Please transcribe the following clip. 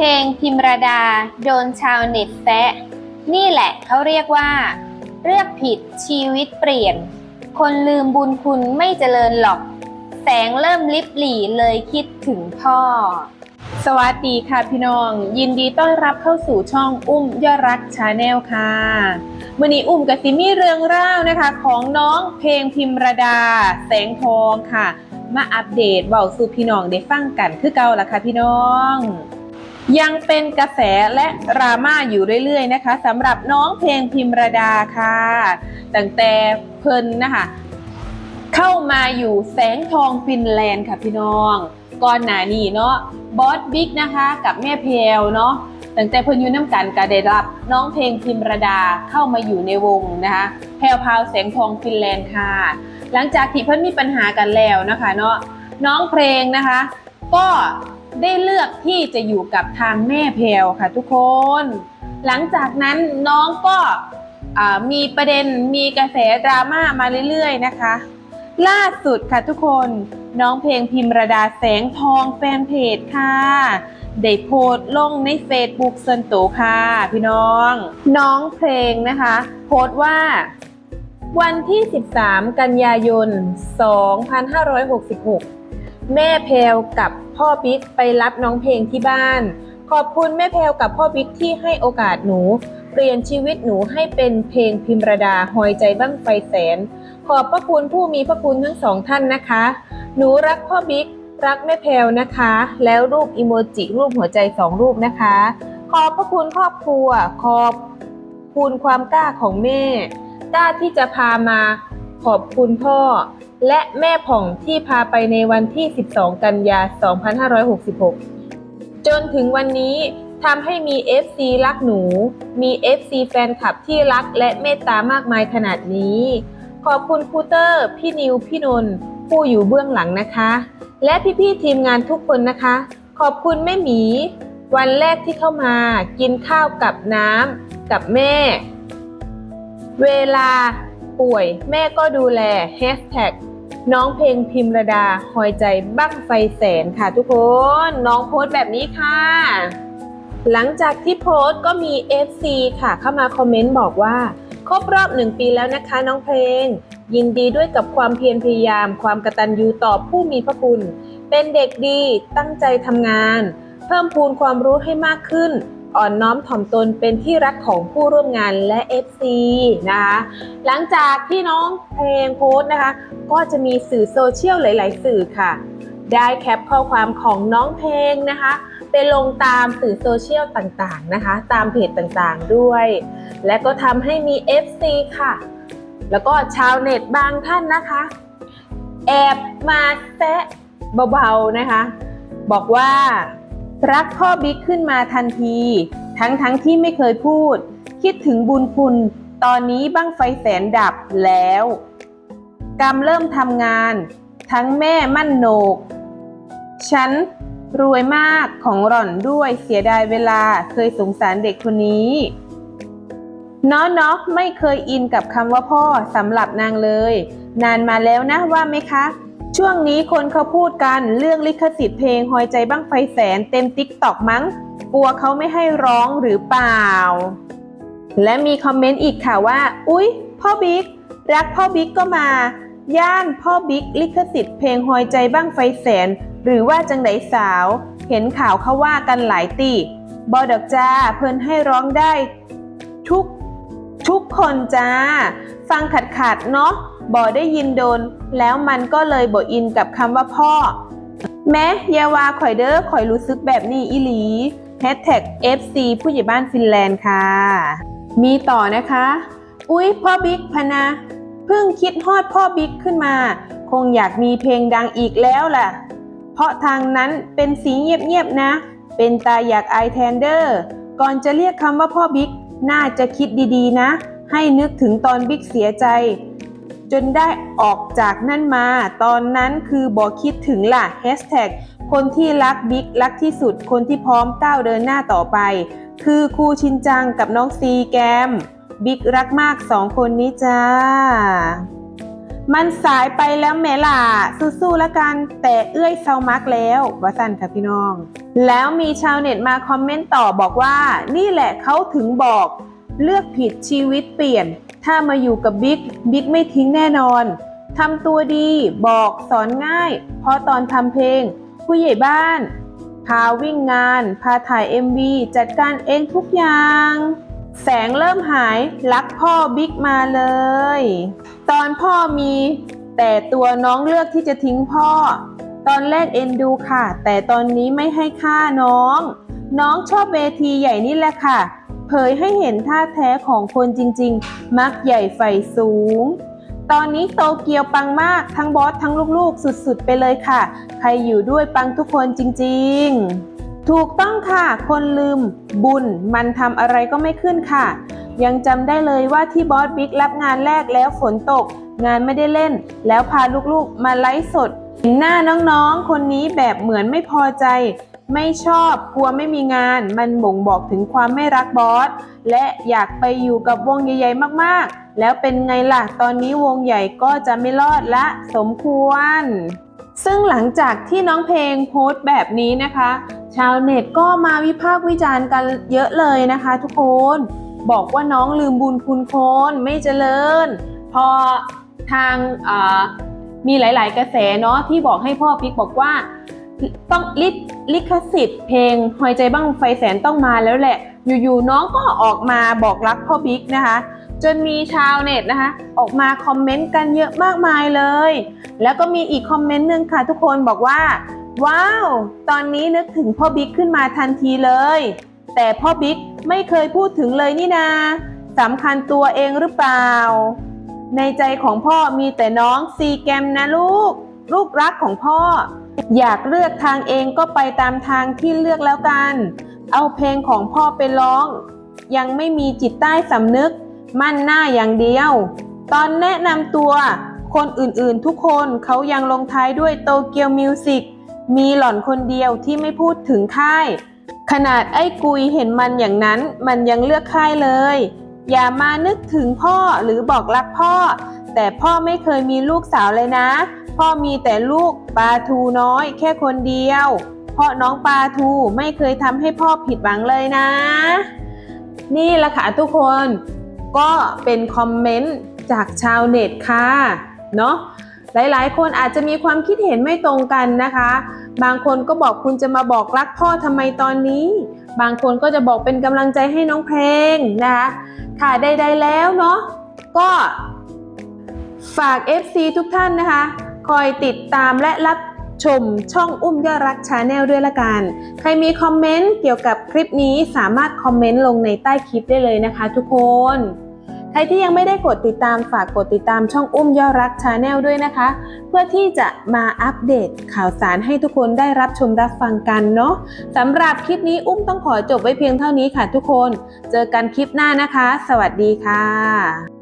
เพลงพิมรดา โดนชาวเน็ตแซะนี่แหละเขาเรียกว่า เลือกผิดชีวิตเปลี่ยน คนลืมบุญคุณไม่เจริญหรอก แสงเริ่มลิบหลีเลยคิดถึงพ่อ สวัสดีค่ะพี่น้อง ยินดีต้อนรับเข้าสู่ช่องอุ้มยอดรักชาแนลค่ะมื่อนี้อุ้มกับซิมีเรื่องเล่าวนะคะ ของน้องเพลงพิมรดา แสงทองค่ะ มาอัปเดตเบาสู่พี่น้องได้ฟังกันคือเก่าละค่ะพี่น้อง ยังเป็นกระแสและดราม่าอยู่เรื่อยๆนะคะสำหรับน้องเพลงพิมรดาค่ะตั้งแต่เพิ่นนะคะเข้ามาอยู่แสงทองฟินแลนด์ค่ะพี่น้อง ก่อนหน้านี้เนาะบอสบิ๊กนะคะกับแม่เพลเนาะตั้งแต่เพิ่นอยู่น้ำกันก็ได้รับ น้องเพลงพิมรดาเข้ามาอยู่ในวงนะคะแพลวพาวแสงทองฟินแลนด์ค่ะ หลังจากที่เพิ่นมีปัญหากันแล้วนะคะเนาะน้องเพลงนะคะ ก็ ได้เลือกที่จะอยู่กับทางแม่เพลค่ะทุกคน หลังจากนั้นน้องก็มีประเด็นมีกระแสดราม่ามาเรื่อยๆนะคะ ล่าสุดค่ะทุกคนน้องเพลงพิมรดาแสงทองแฟนเพจค่ะได้โพสต์ลงในเฟซบุ๊กส่วนตัวค่ะ พี่น้อง น้องเพลงนะคะ โพสต์ว่า วันที่ 13 กันยายน 2566 แม่เพลวกับ พ่อบิ๊กไปรับน้องเพลงที่บ้าน ขอบคุณแม่เพลวกับพ่อบิ๊กที่ให้โอกาสหนู เปลี่ยนชีวิตหนูให้เป็นเพลงพิมรดาหอยใจบ้างไฟแสน ขอบพระคุณผู้มีพระคุณทั้งสองท่านนะคะ หนูรักพ่อบิ๊กรักแม่แพลวนะคะ แล้วรูปอีโมจิรูปหัวใจสองรูปนะคะ ขอบพระคุณครอบครัว ขอบคุณความกล้าของแม่กล้าที่จะพามาขอบคุณพ่อ และแม่ผ่องที่พาไปในวันที่ 12 กันยา 2566 จนถึงวันนี้ทำให้มี FC รักหนู มี FC แฟนคลับที่รักและเมตตามากมายขนาดนี้ ขอบคุณครูเตอร์ พี่นิว พี่นนท์ผู้อยู่เบื้องหลังนะคะ และพี่ๆทีมงานทุกคนนะคะ ขอบคุณแม่หมี วันแรกที่เข้ามา กินข้าวกับน้ำกับแม่ เวลา ป่วย แม่ก็ดูแลแฮชแท็กน้องเพลงพิมระดาหอยใจบั้งไฟแสนค่ะทุกคน น้องโพสต์แบบนี้ค่ะ หลังจากที่โพสต์ก็มี FC ค่ะ เข้ามาคอมเมนต์บอกว่า ครบรอบหนึ่งปีแล้วนะคะน้องเพลง ยินดีด้วยกับความเพียรพยายาม ความกระตัญญูต่อผู้มีพระคุณ เป็นเด็กดีตั้งใจทำงาน เพิ่มพูนความรู้ให้มากขึ้น อ่อนน้อมถ่อมตนเป็นที่รักของผู้ร่วมงานและ FC นะคะหลังจากที่น้องเพลงโพสต์นะคะ ก็จะมีสื่อโซเชียลหลาย ๆ สื่อค่ะ ได้แคปข้อความของน้องเพลงนะคะไปลงตามสื่อโซเชียลต่างๆนะคะ ตามเพจต่างๆด้วย และก็ทำให้มี FC ค่ะ แล้วก็ชาวเน็ตบางท่านนะคะ แอบมาแซะเบาๆนะคะ บอกว่า รักพ่อบิ๊กขึ้นมาทันที ทั้งๆทที่ไม่เคยพูด คิดถึงบุญคุณ ตอนนี้บ้างไฟแสนดับแล้ว กรรมเริ่มทำงาน ทั้งแม่มั่นโหนก ฉันรวยมากของหล่อนด้วยเสียดายเวลาเคยสงสารเด็กคนนี้นาะเนาะไม่เคยอินกับคำว่าพ่อสำหรับนางเลย นานมาแล้วนะว่าไหมคะ ช่วงนี้คนเขาพูดกันเรื่องลิขสิทธิ์เพลงหอยใจบ้างไฟแสนเต็มติ๊กตอกมั้ง กลัวเขาไม่ให้ร้องหรือเปล่า และมีคอมเมนต์อีกค่ะว่า อุ๊ย พ่อบิ๊กรักพ่อบิ๊กก็มา ย่านพ่อบิ๊กลิขสิทธิ์เพลงหอยใจบ้างไฟแสน หรือว่าจังไดสาว เห็นข่าวเขาว่ากันหลายตีบอดอกจ้าเพิ่นให้ร้องได้ ทุกทุกคนจ้า ฟังขัดขัดเนาะ บอได้ยินโดน แล้วมันก็เลยบออินกับคำว่าพ่อ แม้ยาวาข่อยเด้อข่อยรู้สึกแบบนี้อีหลีแฮชแท็ก FC ผู้ใหญ่บ้านฟินแลนด์ค่ะ มีต่อนะคะ อุ๊ย พ่อบิ๊กพนะเพิ่งคิดฮอดพ่อบิ๊กขึ้นมา คงอยากมีเพลงดังอีกแล้วล่ะ เพราะทางนั้นเป็นสีเงียบๆนะ เป็นตาอยากไอแทนเดอร์ ก่อนจะเรียกคำว่าพ่อบิ๊ก น่าจะคิดดีๆนะ ให้นึกถึงตอนบิ๊กเสียใจ จนได้ออกจากนั่นมา ตอนนั้นคือบอกคิดถึงล่ะแฮชแท็กคนที่รักบิ๊กรักที่สุด คนที่พร้อมก้าวเดินหน้าต่อไป คือครูชินจังกับน้องซีแกม บิ๊กรักมากสองคนนี้จ้า มันสายไปแล้วแม่ล่ะสู้ๆแล้วกัน แต่เอื้อยเซามักแล้วว่าสันค่ะพี่น้อง แล้วมีชาวเน็ตมาคอมเมนต์ต่อบอกว่า นี่แหละเขาถึงบอก เลือกผิดชีวิตเปลี่ยน ถ้ามาอยู่กับบิ๊กบิ๊กไม่ทิ้งแน่นอนทำตัวดีบอกสอนง่าย เพราะตอนทำเพลง ผู้ใหญ่บ้าน พาวิ่งงาน พาถ่าย MV จัดการเองทุกอย่าง แสงเริ่มหายรักพ่อบิ๊กมาเลย ตอนพ่อมี แต่ตัวน้องเลือกที่จะทิ้งพ่อ ตอนแรกเอ็นดูค่ะ แต่ตอนนี้ไม่ให้ค่าน้อง น้องชอบเวทีใหญ่นี่แหละค่ะ เผยให้เห็นท่าแท้ของคนจริง ๆ มักใหญ่ไฟสูง ตอนนี้โตเกียวปังมากทั้งบอสทั้งลูกๆ สุดๆ ไปเลยค่ะ ใครอยู่ด้วยปังทุกคนจริง ๆ ถูกต้องค่ะ คนลืม บุญมันทำอะไรก็ไม่ขึ้นค่ะ ยังจำได้เลยว่าที่บอสบิ๊กรับงานแรกแล้วฝนตก งานไม่ได้เล่น แล้วพาลูกๆ มาไลฟ์สดเห็นหน้าน้องๆ คนนี้แบบเหมือนไม่พอใจ ไม่ชอบกลัวไม่มีงาน มันบ่งบอกถึงความไม่รักบอส และอยากไปอยู่กับวงใหญ่ๆมากๆ แล้วเป็นไงล่ะ ตอนนี้วงใหญ่ก็จะไม่รอดละสมควร ซึ่งหลังจากที่น้องเพลงโพสต์แบบนี้นะคะ ชาวเน็ตก็มาวิพากษ์วิจารณ์กันเยอะเลยนะคะทุกคน บอกว่าน้องลืมบุญคุณคนไม่เจริญ พอทางมีหลาย ๆ กระแสเนาะที่บอกให้พ่อปิ๊กบอกว่า ต้องลิลิขสิทธิ์เพลงหอยใจบ้างไฟแสนต้องมาแล้วแหละ อยู่ๆน้องก็ออกมาบอกรักพ่อบิ๊กนะคะ จนมีชาวเน็ตนะคะ ออกมาคอมเมนต์กันเยอะมากมายเลย แล้วก็มีอีกคอมเมนต์หนึ่งค่ะทุกคนบอกว่า ว้าว ตอนนี้นึกถึงพ่อบิ๊กขึ้นมาทันทีเลย แต่พ่อบิ๊กไม่เคยพูดถึงเลยนี่นาสำคัญตัวเองหรือเปล่า ในใจของพ่อมีแต่น้องซีแกมนะลูก ลูกรักของพ่อ อยากเลือกทางเองก็ไปตามทางที่เลือกแล้วกัน เอาเพลงของพ่อไปร้อง ยังไม่มีจิตใต้สำนึก มั่นหน้าอย่างเดียว ตอนแนะนำตัว คนอื่นๆทุกคนเขายังลงท้ายด้วยโตเกียวมิวสิกมีหล่อนคนเดียวที่ไม่พูดถึงค่าย ขนาดไอ้กุยเห็นมันอย่างนั้น มันยังเลือกค่ายเลย อย่ามานึกถึงพ่อหรือบอกรักพ่อ แต่พ่อไม่เคยมีลูกสาวเลยนะ พ่อมีแต่ลูกปลาทูน้อย แค่คนเดียว เพราะน้องปลาทูไม่เคยทำให้พ่อผิดหวังเลยนะ นี่ละค่ะทุกคนก็เป็นคอมเมนต์จากชาวเน็ตค่ะเนาะหลายๆ คนอาจจะมีความคิดเห็นไม่ตรงกันนะคะ บางคนก็บอกคุณจะมาบอกรักพ่อทำไมตอนนี้ บางคนก็จะบอกเป็นกำลังใจให้น้องเพลงนะคะ ค่ะใดๆแล้วเนาะก็ ฝาก FC ทุกท่านนะคะ คอยติดตามและรับชมช่องอุ้มยอดรักชาแนลด้วยละกัน ใครมีคอมเมนต์เกี่ยวกับคลิปนี้สามารถคอมเมนต์ลงในใต้คลิปได้เลยนะคะทุกคน ใครที่ยังไม่ได้กดติดตามฝากกดติดตามช่องอุ้มยอดรักชาแนลด้วยนะคะ เพื่อที่จะมาอัปเดตข่าวสารให้ทุกคนได้รับชมรับฟังกันเนาะสำหรับคลิปนี้อุ้มต้องขอจบไว้เพียงเท่านี้ค่ะทุกคน เจอกันคลิปหน้านะคะ สวัสดีค่ะ